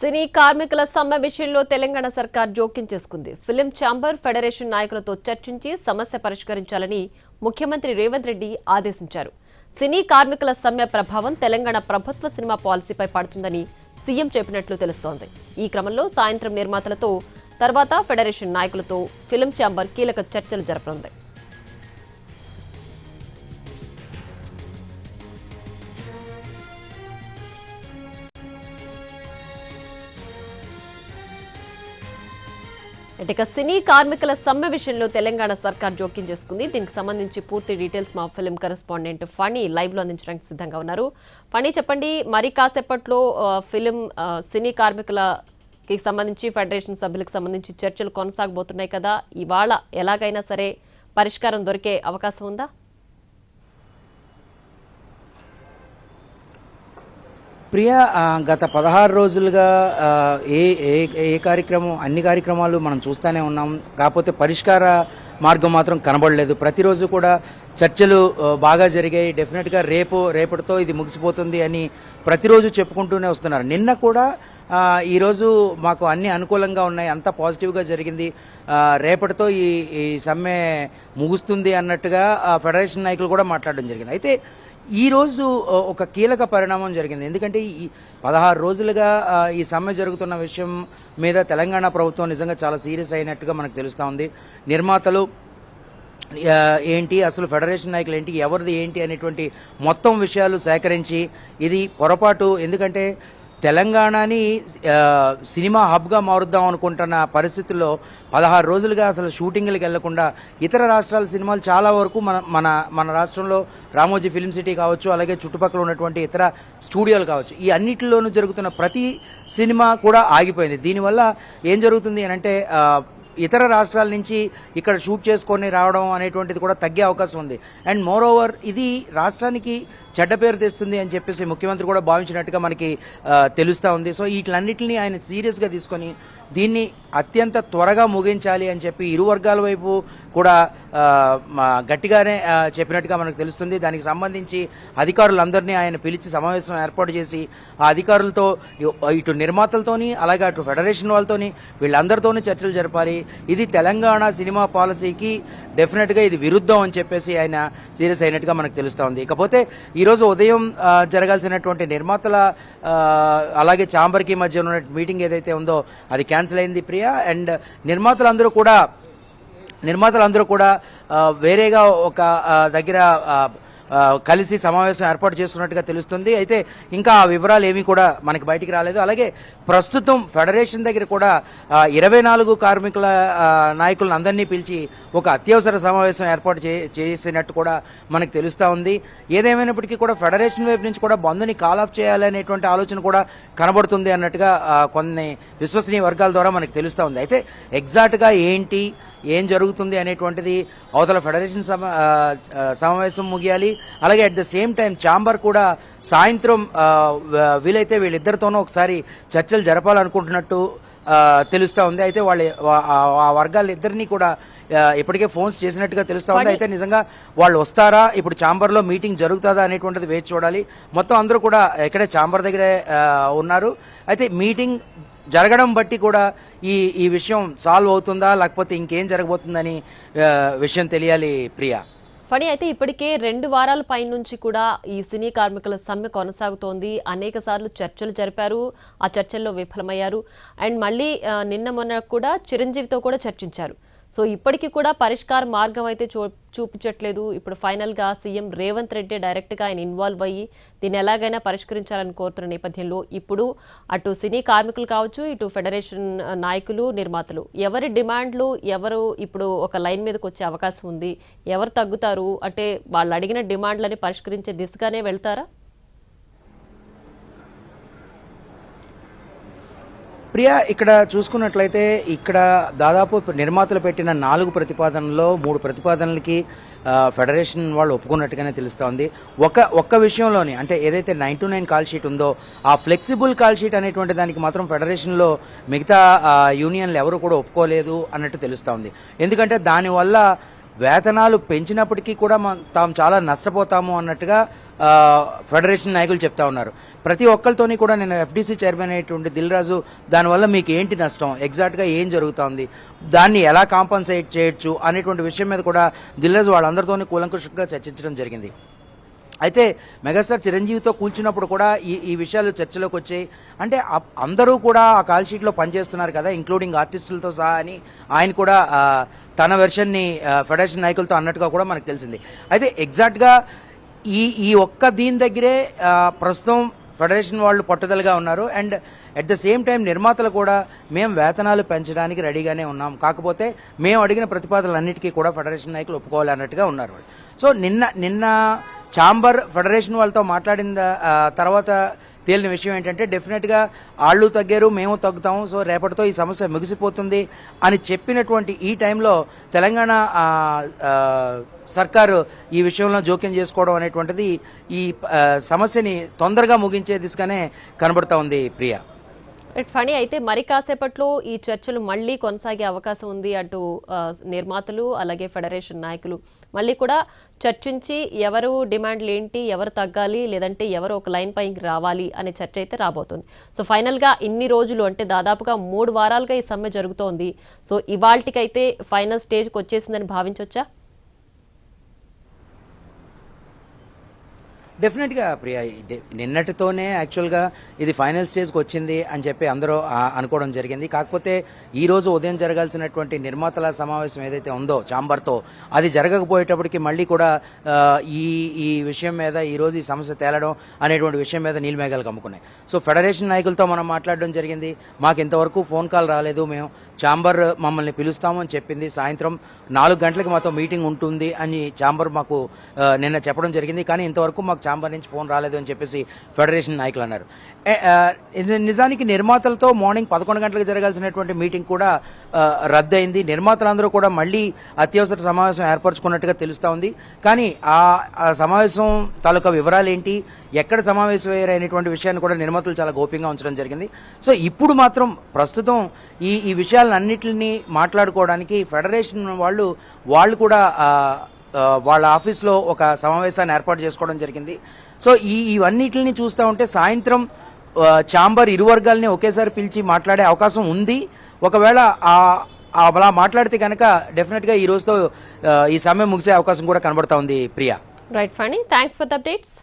సినీ కార్మికుల సమ్మె విషయంలో తెలంగాణ సర్కార్ జోక్యం చేసుకుంది. ఫిలిం ఛాంబర్ ఫెడరేషన్ నాయకులతో చర్చించి సమస్య పరిష్కరించాలని ముఖ్యమంత్రి రేవంత్ రెడ్డి ఆదేశించారు. సినీ కార్మికుల సమ్మె ప్రభావం తెలంగాణ ప్రభుత్వ సినిమా పాలసీపై పడుతుందని సీఎం చెప్పినట్లు తెలుస్తోంది. ఈ క్రమంలో సాయంత్రం నిర్మాతలతో తర్వాత ఫెడరేషన్ నాయకులతో ఫిలిం ఛాంబర్ కీలక చర్చలు జరపనుంది. ఇక సినీ కార్మికుల సమ్మె విషయంలో తెలంగాణ సర్కార్ జోక్యం చేసుకుంది. దీనికి సంబంధించి పూర్తి డీటెయిల్స్ మా ఫిలిం కరెస్పాండెంట్ ఫణి లైవ్లో అందించడానికి సిద్ధంగా ఉన్నారు. ఫణి చెప్పండి మరి కాసేపట్లో ఫిలిం సినీ కార్మికులకి సంబంధించి ఫెడరేషన్ సభ్యులకు సంబంధించి చర్చలు కొనసాగబోతున్నాయి కదా. ఇవాళ ఎలాగైనా సరే పరిష్కారం దొరికే అవకాశం ఉందా? ప్రియ గత పదహారు రోజులుగా ఏ ఏ ఏ కార్యక్రమం అన్ని కార్యక్రమాలు మనం చూస్తూనే ఉన్నాం. కాకపోతే పరిష్కార మార్గం మాత్రం కనబడలేదు. ప్రతిరోజు కూడా చర్చలు బాగా జరిగాయి. డెఫినెట్గా రేపు రేపటితో ఇది ముగిసిపోతుంది అని ప్రతిరోజు చెప్పుకుంటూనే వస్తున్నారు. నిన్న కూడా ఈరోజు మాకు అన్ని అనుకూలంగా ఉన్నాయి. అంతా పాజిటివ్గా జరిగింది. రేపటితో ఈ ఈ సమ్మె ముగుస్తుంది అన్నట్టుగా ఫెడరేషన్ నాయకులు కూడా మాట్లాడడం జరిగింది. అయితే ఈరోజు ఒక కీలక పరిణామం జరిగింది. ఎందుకంటే ఈ పదహారు రోజులుగా ఈ సమ్మె జరుగుతున్న విషయం మీద తెలంగాణ ప్రభుత్వం నిజంగా చాలా సీరియస్ అయినట్టుగా మనకు తెలుస్తూ ఉంది. నిర్మాతలు ఏంటి అసలు ఫెడరేషన్ నాయకులు ఏంటి ఎవరిది ఏంటి అనేటువంటి మొత్తం విషయాలు సేకరించి ఇది పొరపాటు. ఎందుకంటే తెలంగాణని సినిమా హబ్గా మారుద్దాం అనుకుంటున్న పరిస్థితుల్లో పదహారు రోజులుగా అసలు షూటింగ్లకు వెళ్ళకుండా ఇతర రాష్ట్రాల సినిమాలు చాలా వరకు మన మన మన రాష్ట్రంలో రామోజీ ఫిల్మ్ సిటీ కావచ్చు అలాగే చుట్టుపక్కల ఉన్నటువంటి ఇతర స్టూడియోలు కావచ్చు. ఈ అన్నిటిలోనూ జరుగుతున్న ప్రతి సినిమా కూడా ఆగిపోయింది. దీనివల్ల ఏం జరుగుతుంది అని అంటే ఇతర రాష్ట్రాల నుంచి ఇక్కడ షూట్ చేసుకొని రావడం అనేటువంటిది కూడా తగ్గే అవకాశం ఉంది. అండ్ మోర్ ఓవర్ ఇది రాష్ట్రానికి చెడ్డ పేరు తెస్తుంది అని చెప్పేసి ముఖ్యమంత్రి కూడా భావించినట్టుగా మనకి తెలుస్తూ ఉంది. సో వీటిలన్నింటినీ ఆయన సీరియస్గా తీసుకొని దీన్ని అత్యంత త్వరగా ముగించాలి అని చెప్పి ఇరు వర్గాల వైపు కూడా గట్టిగానే చెప్పినట్టుగా మనకు తెలుస్తుంది. దానికి సంబంధించి అధికారులందరినీ ఆయన పిలిచి సమావేశం ఏర్పాటు చేసి ఆ అధికారులతో ఇటు నిర్మాతలతోని అలాగే అటు ఫెడరేషన్ వాళ్ళతోని వీళ్ళందరితోనూ చర్చలు జరపాలి. ఇది తెలంగాణ సినిమా పాలసీకి డెఫినెట్గా ఇది విరుద్ధం అని చెప్పేసి ఆయన సీరియస్ అయినట్టుగా మనకు తెలుస్తూ ఉంది. ఇకపోతే ఈరోజు ఉదయం జరగాల్సినటువంటి నిర్మాతల అలాగే చాంబర్కి మధ్య ఉన్న మీటింగ్ ఏదైతే ఉందో అది క్యాన్సిల్ అయింది ప్రియా. అండ్ నిర్మాతలందరూ కూడా నిర్మాతలందరూ కూడా వేరేగా ఒక దగ్గర కలిసి సమావేశం ఏర్పాటు చేస్తున్నట్టుగా తెలుస్తుంది. అయితే ఇంకా ఆ వివరాలు ఏమీ కూడా మనకి బయటికి రాలేదు. అలాగే ప్రస్తుతం ఫెడరేషన్ దగ్గర కూడా ఇరవై నాలుగు కార్మికుల నాయకులను అందరినీ పిలిచి ఒక అత్యవసర సమావేశం ఏర్పాటు చే చేసినట్టు కూడా మనకు తెలుస్తూ ఉంది. ఏదేమైనప్పటికీ కూడా ఫెడరేషన్ వైపు నుంచి కూడా బంద్ని కాల్ ఆఫ్ చేయాలనేటువంటి ఆలోచన కూడా కనబడుతుంది అన్నట్టుగా కొన్ని విశ్వసనీయ వర్గాల ద్వారా మనకు తెలుస్తూ ఉంది. అయితే ఎగ్జాక్ట్గా ఏంటి ఏం జరుగుతుంది అనేటువంటిది అవతల ఫెడరేషన్ సమ సమావేశం ముగియాలి. అలాగే at the same time chamber కూడా సాయంత్రం వీలైతే వీళ్ళిద్దరితోనూ ఒకసారి చర్చలు జరపాలనుకుంటున్నట్టు తెలుస్తా ఉంది. అయితే వాళ్ళ ఆ- ఆ వర్గాలిద్దరినీ కూడా ఇప్పటికే ఫోన్స్ చేసినట్టుగా తెలుస్తా ఉంది. అయితే నిజంగా వాళ్ళు వస్తారా? ఇప్పుడు ఛాంబర్లో మీటింగ్ జరుగుతుందా అనేటువంటిది వేచి చూడాలి. మొత్తం అందరూ కూడా ఇక్కడే ఛాంబర్ దగ్గరే ఉన్నారు. అయితే మీటింగ్ జరగడం బట్టి కూడా ఈ ఈ విషయం సాల్వ్ అవుతుందా లేకపోతే ఇంకేం జరగబోతుందని విషయం తెలియాలి ప్రియా. ఫణి అయితే ఇప్పటికే రెండు వారాల పై నుంచి కూడా ఈ సినీ కార్మికుల సమ్మె కొనసాగుతోంది. అనేక సార్లు చర్చలు జరిపారు. ఆ చర్చల్లో విఫలమయ్యారు. అండ్ మళ్ళీ నిన్న మొన్న కూడా చిరంజీవితో కూడా చర్చించారు. సో ఇప్పటికీ కూడా పరిష్కార మార్గం అయితే చూ చూపించట్లేదు. ఇప్పుడు ఫైనల్గా సీఎం రేవంత్ రెడ్డి డైరెక్ట్గా ఆయన ఇన్వాల్వ్ అయ్యి దీన్ని ఎలాగైనా పరిష్కరించాలని కోరుతున్న నేపథ్యంలో ఇప్పుడు అటు సినీ కార్మికులు కావచ్చు ఇటు ఫెడరేషన్ నాయకులు నిర్మాతలు ఎవరి డిమాండ్లు ఎవరు ఇప్పుడు ఒక లైన్ మీదకి వచ్చే అవకాశం ఉంది ఎవరు తగ్గుతారు అంటే వాళ్ళు అడిగిన డిమాండ్లని పరిష్కరించే దిశగానే వెళ్తారా? ప్రియా ఇక్కడ చూసుకున్నట్లయితే ఇక్కడ దాదాపు నిర్మాతలు పెట్టిన నాలుగు ప్రతిపాదనలో మూడు ప్రతిపాదనలకి ఫెడరేషన్ వాళ్ళు ఒప్పుకున్నట్టుగానే తెలుస్తోంది. ఒక ఒక్క విషయంలోని అంటే ఏదైతే nine to nine call sheet ఉందో ఆ ఫ్లెక్సిబుల్ కాల్ షీట్ అనేటువంటి దానికి మాత్రం ఫెడరేషన్లో మిగతా యూనియన్లు ఎవరు కూడా ఒప్పుకోలేదు అన్నట్టు తెలుస్తోంది. ఎందుకంటే దానివల్ల వేతనాలు పెంచినప్పటికీ కూడా తాము చాలా నష్టపోతాము అన్నట్టుగా ఫెడరేషన్ నాయకులు చెప్తా ఉన్నారు. ప్రతి ఒక్కరితోని కూడా నేను ఎఫ్డీసీ చైర్మన్ అయినటువంటి దిల్ రాజు దానివల్ల మీకు ఏంటి నష్టం? ఎగ్జాక్ట్గా ఏం జరుగుతోంది? దాన్ని ఎలా కాంపన్సేట్ చేయొచ్చు? అనేటువంటి విషయం మీద కూడా దిల్ రాజు వాళ్ళందరితోని కూలంకుషంగా చర్చించడం జరిగింది. అయితే మెగాస్టార్ చిరంజీవితో కూర్చున్నప్పుడు కూడా ఈ ఈ విషయాలు చర్చలోకి వచ్చాయి. అంటే అప్- అందరూ కూడా ఆ కాల్ షీట్లో పనిచేస్తున్నారు కదా ఇంక్లూడింగ్ ఆర్టిస్టులతో సహా అని. ఆయన కూడా తన వెర్షన్ని ఫెడరేషన్ నాయకులతో అన్నట్టుగా కూడా మనకు తెలిసింది. అయితే ఎగ్జాక్ట్గా ఈ ఈ ఒక్క దీని దగ్గరే ప్రస్తుతం ఫెడరేషన్ వాళ్ళు పట్టుదలగా ఉన్నారు and at the same time నిర్మాతలు కూడా మేము వేతనాలు పెంచడానికి రెడీగానే ఉన్నాం కాకపోతే మేము అడిగిన ప్రతిపాదనలన్నిటికీ కూడా ఫెడరేషన్ నాయకులు ఒప్పుకోవాలి అన్నట్టుగా ఉన్నారు వాళ్ళు. సో నిన్న నిన్న చాంబర్ ఫెడరేషన్ వాళ్ళతో మాట్లాడిన తర్వాత తేలిన విషయం ఏంటంటే డెఫినెట్గా వాళ్ళు తగ్గారు మేము తగ్గుతాము సో రేపటితో ఈ సమస్య ముగిసిపోతుంది అని చెప్పినటువంటి ఈ టైంలో తెలంగాణ సర్కారు ఈ విషయంలో జోక్యం చేసుకోవడం అనేటువంటిది ఈ సమస్యని తొందరగా ముగించే దిశగానే కనబడతా ఉంది ప్రియా. ఫణి అయితే మరి కాసేపట్లో ఈ చర్చలు మళ్ళీ కొనసాగే అవకాశం ఉంది అంటూ నిర్మాతలు అలాగే ఫెడరేషన్ నాయకులు మళ్ళీ కూడా చర్చించి ఎవరు డిమాండ్లు ఏంటి ఎవరు తగ్గాలి లేదంటే ఎవరు ఒక లైన్ పైకి రావాలి అనే చర్చ అయితే రాబోతుంది. సో ఫైనల్గా ఇన్ని రోజులు అంటే దాదాపుగా మూడు వారాలుగా ఈ సమ్మె జరుగుతోంది. సో ఇవాళకైతే ఫైనల్ స్టేజ్కి వచ్చేసిందని భావించవచ్చా? డెఫినెట్గా ప్రియా నిన్నటితోనే యాక్చువల్గా ఇది ఫైనల్ స్టేజ్కి వచ్చింది అని చెప్పి అందరూ అనుకోవడం జరిగింది. కాకపోతే ఈ రోజు ఉదయం జరగాల్సినటువంటి నిర్మాతల సమావేశం ఏదైతే ఉందో చాంబర్తో అది జరగకపోయేటప్పటికి మళ్ళీ కూడా ఈ ఈ విషయం మీద ఈ రోజు ఈ సమస్య తేలడం అనేటువంటి విషయం మీద నీలిమేఘాలు కమ్ముకున్నాయి. సో ఫెడరేషన్ నాయకులతో మనం మాట్లాడడం జరిగింది. మాకు ఇంతవరకు ఫోన్ కాల్ రాలేదు. మేము చాంబర్ మమ్మల్ని పిలుస్తాము అని చెప్పింది. సాయంత్రం నాలుగు గంటలకు మాతో మీటింగ్ ఉంటుంది అని చాంబర్ మాకు నిన్న చెప్పడం జరిగింది. కానీ ఇంతవరకు మాకు ఛాంబర్ నుంచి ఫోన్ రాలేదు అని చెప్పేసి ఫెడరేషన్ నాయకులు అన్నారు. నిజానికి నిర్మాతలతో మార్నింగ్ పదకొండు గంటలకు జరగాల్సినటువంటి మీటింగ్ కూడా రద్దయింది. నిర్మాతలందరూ కూడా మళ్ళీ అత్యవసర సమావేశం ఏర్పరచుకున్నట్టుగా తెలుస్తూ ఉంది. కానీ ఆ సమావేశం తాలూకా వివరాలు ఏంటి ఎక్కడ సమావేశం అయ్యారు అనేటువంటి విషయాన్ని కూడా నిర్మాతలు చాలా గోప్యంగా ఉంచడం జరిగింది. సో ఇప్పుడు మాత్రం ప్రస్తుతం ఈ ఈ విషయాలన్నింటినీ మాట్లాడుకోవడానికి ఫెడరేషన్ వాళ్ళు వాళ్ళు కూడా వాళ్ళ ఆఫీస్లో ఒక సమావేశాన్ని ఏర్పాటు చేసుకోవడం జరిగింది. సో ఈ ఇవన్నిటిని చూస్తూ ఉంటే సాయంత్రం ఛాంబర్ చాంబర్ ఇరు వర్గాల్ని ఒకేసారి పిలిచి మాట్లాడే అవకాశం ఉంది. ఒకవేళ ఆ అలా మాట్లాడితే కనుక డెఫినెట్గా ఈ రోజుతో ఈ సమయం ముగిసే అవకాశం కూడా కనబడతా ఉంది Priya. Right Phani thanks for the updates